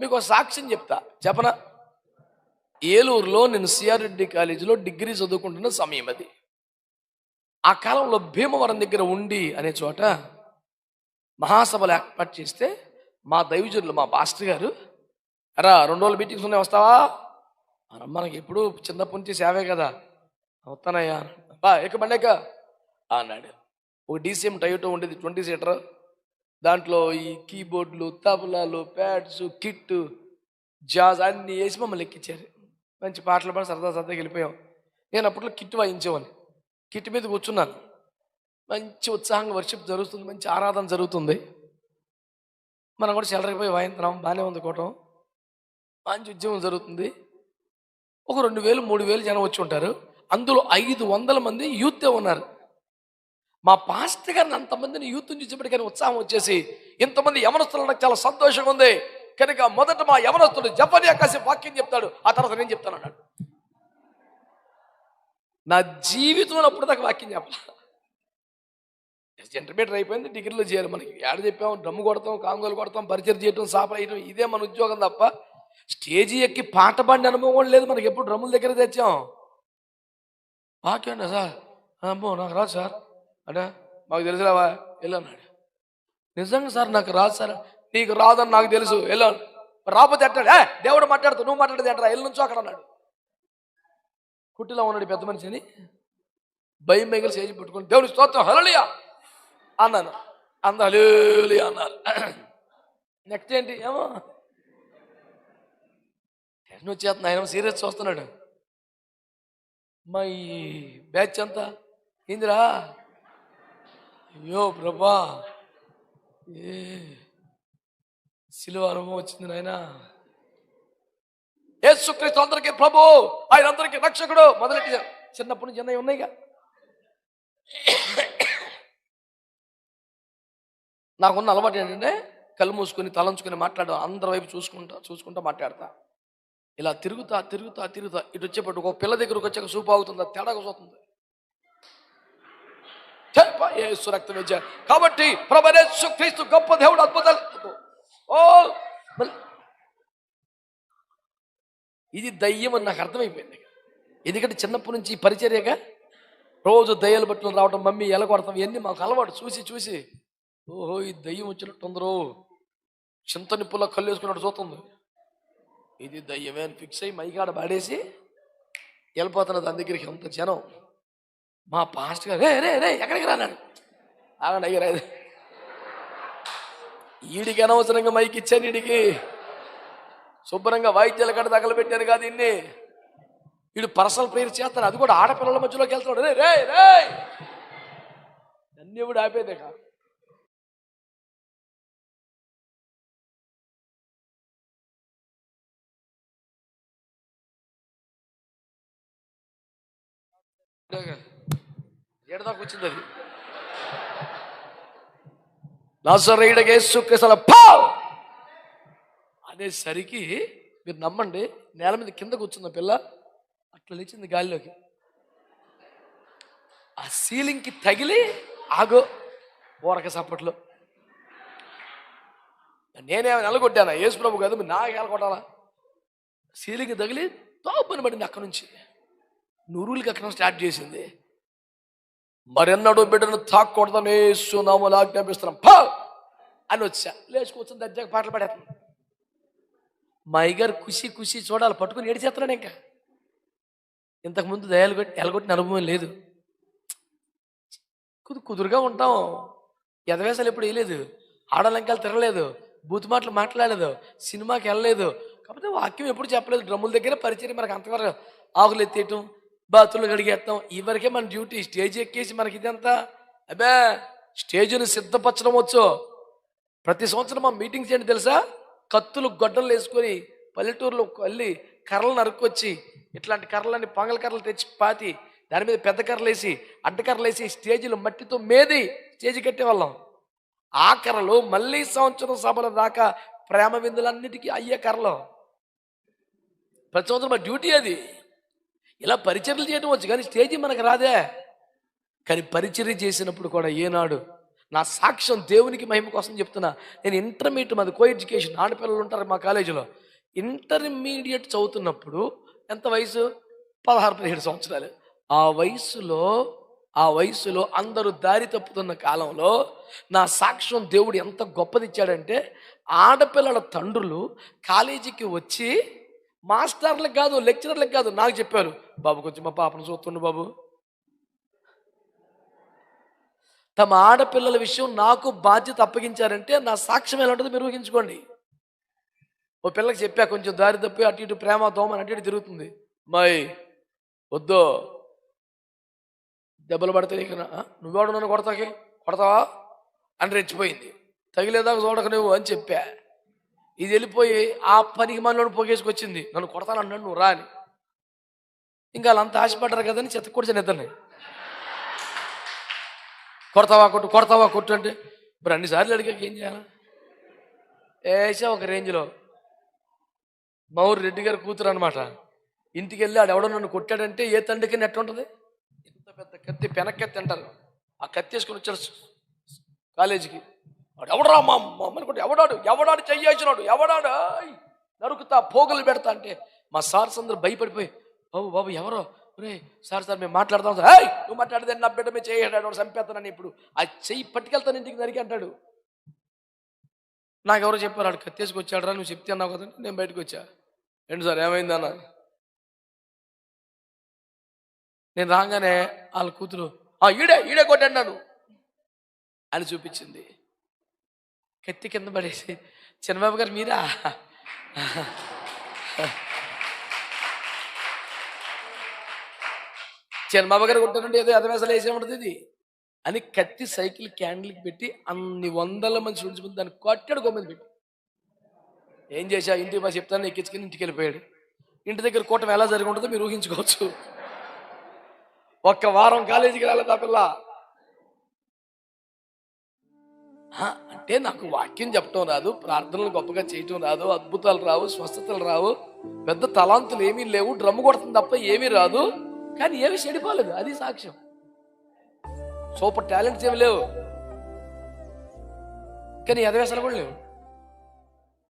మీకు ఒక సాక్ష్యం చెప్తా. చెప్పనా? ఏలూరులో నేను సిఆర్ రెడ్డి కాలేజీలో డిగ్రీ చదువుకుంటున్న సమయం అది. ఆ కాలంలో భీమవరం దగ్గర ఉండి అనే చోట మహాసభలు ఏర్పాటు చేస్తే మా దైవజనులు మా పాస్టర్ గారు అరా రెండు రోజులు మీటింగ్స్ ఉన్నాయి వస్తావా? మనకి ఎప్పుడు చిన్నప్పటి నుంచి సేవే కదా. వస్తానయ్యా. బా ఎక్క బండెక్క అన్నాడు. ఒక డీసీఎం టయోటో ఉండేది ట్వంటీ సీటర్. దాంట్లో ఈ కీబోర్డ్లు తబలాలు ప్యాడ్స్ కిట్ జాజ్ అన్నీ వేసి మమ్మల్ని ఎక్కించారు మంచి పాటలు పాడి సరదా సరదాగా వెళ్ళిపోయాం. నేను అప్పట్లో కిట్ వాయించేవాడిని కిట్ మీద కూర్చున్నాను. మంచి ఉత్సాహంగా వర్షిప్ జరుగుతుంది మంచి ఆరాధన జరుగుతుంది. మనం కూడా చెలరకపోయి వాయింతున్నాం బాగానే ఉంది కోటం. మంచి ఉద్యమం జరుగుతుంది. ఒక రెండు వేలు మూడు వేలు జనం వచ్చి ఉంటారు. అందులో ఐదు వందల మంది యూతే ఉన్నారు. మా పాస్టర్ గారిని అంతమందిని యూత్ చూసేప్పటికీ ఉత్సాహం వచ్చేసి ఇంతమంది యవనస్తులు నాకు చాలా సంతోషంగా ఉంది. కనుక మొదట మా యవనస్తుడు జపని ఆకాశ వాక్యం చెప్తాడు. ఆ తర్వాత నేను చెప్తాను అన్నాడు. నా జీవితంలో అప్పుడు దాకా వాక్యం చెప్పాల? ఇంటర్మీడియట్ అయిపోయింది. డిగ్రీలో చేయాలి మనకి. ఏడ చెప్పాం డ్రమ్ము కొడతాం కాంగోలు కొడతాం పరిచయం చేయటం సాప ఇదే మన ఉద్యోగం తప్ప స్టేజీ ఎక్కి పాట పాడిన అనుభవం లేదు మనకి. ఎప్పుడు డ్రమ్ముల దగ్గర తెచ్చాం. వాక్యం సార్? అమ్మో నాకు రాదు సార్. అంటే మాకు తెలుసులేవా వెళ్ళన్నాడు నిజంగా సార్ నాకు రాదు సార్ నీకు రాదని నాకు తెలుసు వెళ్ళాను రాకపోతే అంటాడు ఏ దేవుడు మాట్లాడుతూ నువ్వు మాట్లాడేది అంటారా ఎల్లు నుంచో అక్కడ అన్నాడు. కుట్టిలో ఉన్నాడు పెద్ద మనిషిని. భయం మిగిలి చేసి పెట్టుకుని దేవుని స్తోత్రం హలలియా అన్నాను. అంద హలేలియా అన్నారు. నెక్స్ట్ ఏంటి? ఏమో? టెన్షన్ వచ్చేస్తుంది ఆయన సీరియస్ చూస్తున్నాడు. మా ఈ బ్యాచ్ అంతా ఏందిరా? అయ్యో ప్రభా! ఏ సిలువ అనుభవం వచ్చింది నాయన. యేసుక్రీస్తు అందరికీ ప్రభు ఆయన అందరికీ రక్షకుడు. మొదలెట్టి చిన్నప్పటి నుంచి అన్నయ్య ఉన్నాయిగా. నాకున్న అలవాటు ఏంటంటే కళ్ళు మూసుకొని తలంచుకొని మాట్లాడు అందరి వైపు చూసుకుంటా చూసుకుంటా మాట్లాడతా. ఇలా తిరుగుతా తిరుగుతా తిరుగుతా. ఇటు వచ్చేపట్టు ఒక పిల్ల దగ్గరకు వచ్చాక సూపు ఆగుతుంది తేడా యేసు రక్తం ఇచ్చారు కాబట్టి ప్రభనేసు క్రీస్తు గొప్ప దేవుడు అద్భుతాలు. ఓ ఇది దయ్యం అని నాకు అర్థమైపోయింది. ఎందుకంటే చిన్నప్పటి నుంచి పరిచర్యగా రోజు దయ్యాలు పట్టుకుని రావడం మమ్మీ ఎలా కొడతాం ఇవన్నీ మాకు అలవాటు. చూసి చూసి. ఓహో ఈ దయ్యం వచ్చినట్టు ఉందరో. చింత నిప్పులో కళ్ళు వేసుకున్నట్టు చూస్తుంది. ఇది దయ్యమే అని ఫిక్స్ అయ్యి మైకాడ పాడేసి వెళ్ళిపోతున్నది దాని దగ్గరికి అంత జనం. మా పాస్ట్ గారు రే రే రే ఎక్కడికి రాన్నాడు ఆగండి అయ్యారు ఈడికి అనవసరంగా మైక్ ఇచ్చాను ఈడికి. శుభ్రంగా వాయిద్యాల కడ తగలబెట్టాను కాదు ఇన్ని. వీడు పర్సనల్ ప్రేయర్ చేస్తాను అది కూడా ఆడపిల్లల మధ్యలోకి వెళ్తున్నాడు. రే రే రే ధన్యవుడు కూడా ఆపేదే కా ఏడదాకా వచ్చింది అది నజరేయుడగా యేసుక్రీస్తుల పావ్! అనేసరికి మీరు నమ్మండి నేల మీద కింద కూర్చున్న పిల్ల అట్లా లేచింది గాలిలోకి. ఆ సీలింగ్కి తగిలి ఆగో ఊరక సప్పట్లో నేనేమైనా నిలగొట్టానా? యేసు ప్రభు కాదు మీరు నాకు ఎలగొట్టాలా సీలింగ్ తగిలి తోపని పడింది అక్కడ నుంచి. నూరులకి అక్కడ స్టార్ట్ చేసింది. మరెన్నడూ బిడ్డను తాక్కూడదని సునాములు ఆజ్ఞాపిస్తున్నాం. పా! అని వచ్చా. లేచి కూర్చొని దర్జాగా పాటలు పాడేస్తున్నాం. మా అయ్యగారు ఖుషి ఖుషి చూడాలి పట్టుకుని ఏడిచేస్తున్నాడు ఇంకా. ఇంతకుముందు దయాలు కొట్టి ఎలగొట్టిన అనుభవం లేదు. కుదు కుదురుగా ఉంటాం. ఎదవేశాలు ఎప్పుడు వేయలేదు. ఆడలంకాలు తిరగలేదు. బూతు మాటలు మాట్లాడలేదు. సినిమాకి వెళ్ళలేదు. కాకపోతే వాక్యం ఎప్పుడు చెప్పలేదు. డ్రమ్ముల దగ్గర పరిచయం మనకు అంతవరకు ఆకులు ఎత్తేయటం బాతులు కడిగేస్తాం ఇవరకే మన డ్యూటీ స్టేజ్ ఎక్కేసి మనకి ఇదంతా. అబ్బా స్టేజ్ని సిద్ధపరచడం వచ్చు. ప్రతి సంవత్సరం మా మీటింగ్స్ ఏంటి తెలుసా? కత్తులు గొడ్డలు వేసుకొని పల్లెటూరులో వెళ్ళి కర్రలు నరుక్కొచ్చి ఇట్లాంటి కర్రలన్నీ పొంగల కర్రలు తెచ్చి పాతి దాని మీద పెద్ద కర్రలు వేసి అడ్డకర్రలు వేసి స్టేజీలు మట్టితో మేది స్టేజీ కట్టేవాళ్ళం. ఆ కర్రలు మళ్ళీ సంవత్సరం సభల దాకా ప్రేమ విందులన్నిటికీ అయ్యే కర్రలు. ప్రతి సంవత్సరం మా డ్యూటీ అది. ఇలా పరిచర్లు చేయడం వచ్చు కానీ స్టేజీ మనకు రాదే. కానీ పరిచర్య చేసినప్పుడు కూడా ఏనాడు నా సాక్ష్యం దేవునికి మహిమ కోసం చెప్తున్నా. నేను ఇంటర్మీడియట్ మాది కో ఎడ్యుకేషన్ ఆడపిల్లలు ఉంటారు మా కాలేజీలో. ఇంటర్మీడియట్ చదువుతున్నప్పుడు ఎంత వయసు? పదహారు పదిహేడు సంవత్సరాలు. ఆ వయసులో ఆ వయసులో అందరూ దారి తప్పుతున్న కాలంలో నా సాక్ష్యం దేవుడు ఎంత గొప్పదిచ్చాడంటే ఆడపిల్లల తండ్రులు కాలేజీకి వచ్చి మాస్టర్లకు కాదు లెక్చరర్లకు కాదు నాకు చెప్పారు. బాబు కొంచెం మా పాపను చూస్తుండు బాబు. తమ ఆడపిల్లల విషయం నాకు బాధ్యత అప్పగించారంటే నా సాక్ష్యం ఎలా ఉంటుందో మీరు ఊహించుకోండి. ఓ పిల్లకి చెప్పా కొంచెం దారి తప్పి అటు ఇటు ప్రేమ దోమని అటు ఇటు తిరుగుతుంది. మై వద్దో. దెబ్బలు పడితే నీకు నా- నన్ను కొడతాకి? కొడతావా? అని రెచ్చిపోయింది. తగిలేదాకా చూడక నువ్వు అని చెప్పా. ఇది వెళ్ళిపోయి ఆ పనికి మనలో పోగేసుకొచ్చింది. నన్ను కొడతానన్నాడు నువ్వు రాని ఇంకా వాళ్ళంతా ఆశపడ్డారు కదని చెత్త కొడిచాను ఇద్దరిని కొడతావా కొట్టు కొడతావా కొట్టు అంటే ఇప్పుడు అన్నిసార్లు అడిగాక ఏం చేయాలి? వేసా ఒక రేంజ్లో మౌరు రెడ్డి గారు కూతురు అనమాట ఇంటికి వెళ్ళి ఆడు ఎవడో నన్ను కొట్టాడంటే ఏ తండ్రికి నెట్ ఉంటుంది? ఇంత పెద్ద కత్తి పెనకెత్తి అంటారు. ఆ కత్తి వేసుకొని వచ్చాడు కాలేజీకి. వాడు ఎవడరా మా మమ్మల్ని కొట్టి ఎవడాడు ఎవడాడు చెయ్యాల్సినాడు ఎవడాడు నరుకుతా పోగులు పెడతా అంటే మా సార్స్ అందరు భయపడిపోయి బాబు బాబు ఎవరో? రే సార్ సార్ మేము మాట్లాడదాం సార్. నువ్వు మాట్లాడితే నా బిడ్డ మీద చేయడాడు చంపేస్తానని ఇప్పుడు. ఆ చెయ్యి పట్టుకెళ్తాను ఇంటికి నరికి అంటాడు. నాకు ఎవరో చెప్పారు ఆడు కత్తేసుకొచ్చాడు రా నువ్వు చెప్తే అన్నావు కదా నేను బయటకు వచ్చా. ఏంటి సార్ ఏమైంది అన్న? నేను రాగానే వాళ్ళ కూతురు "ఆ, ఈడే ఈడే కొట్టాడు అని చూపించింది. కత్తి కింద పడేసి చిన్నబాబు గారు మీరా? చిన్నబాబు గారు కొట్టారంటే ఏదో ఎదవేసలు వేసే ఉంటుంది ఇది. అని కత్తి సైకిల్ క్యాండిల్కి పెట్టి అన్ని వందల మంది స్టూడెంట్స్ దాన్ని కొట్టాడు గొమ్మది పెట్టి. ఏం చేశా? ఇంటికి మా చెప్తాను ఎక్కించుకుని ఇంటికి వెళ్ళిపోయాడు. ఇంటి దగ్గర కూటమి ఎలా జరిగి ఉంటుందో మీరు ఊహించుకోవచ్చు. ఒక్క వారం కాలేజీకి రాలేదు ఆ పిల్ల అంటే నాకు వాక్యం చెప్పడం రాదు ప్రార్థనలు గొప్పగా చేయటం రాదు అద్భుతాలు రావు స్వస్థతలు రావు పెద్ద తలాంతులు ఏమీ లేవు డ్రమ్ము కొడుతుంది తప్ప ఏమీ రాదు. కానీ ఏమి చెడిపోలేదు అది సాక్ష్యం. సూపర్ టాలెంట్స్ ఏమి లేవు. కానీ ఎదవేసాలు కూడా లేవు.